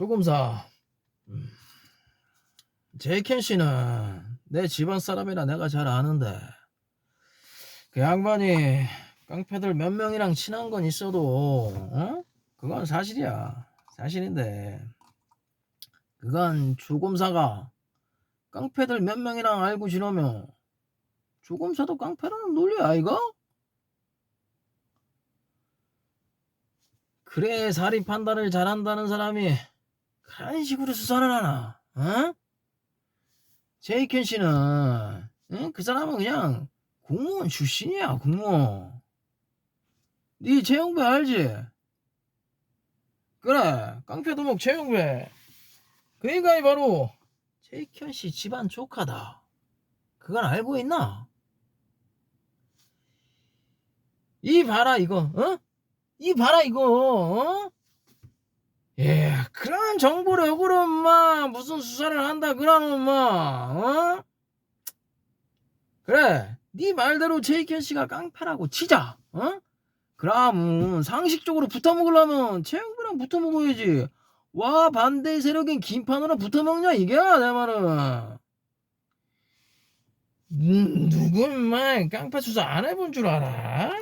조금사 음. 제이켄 씨는 내 집안 사람이라 내가 잘 아는데 그 양반이 깡패들 몇 명이랑 친한 건 있어도 어? 그건 사실이야 사실인데 그건 주검사가 깡패들 몇 명이랑 알고 지내면 주검사도 깡패라는 논리 아이가? 그래 사리 판단을 잘한다는 사람이 그런 식으로 수사를 하나? 어? 제이켄 씨는 응? 그 사람은 그냥 공무원 출신이야 공무원. 네 최영배 알지? 그래 깡패도목 최영배. 그 인간이 바로 제이켄 씨 집안 조카다. 그건 알고 있나? 이 봐라 이거 어? 이 봐라 이거 어? 예, 그런 정보를 역으로 엄마 무슨 수사를 한다 그러는 엄마 어? 그래 네 말대로 제이켄 씨가 깡패라고 치자 어? 그럼 상식적으로 붙어 먹으려면 최영구랑 붙어 먹어야지 와 반대 세력인 김판호랑 붙어 먹냐 이게 내 말은 음, 누구 인마 깡패 수사 안 해본 줄 알아?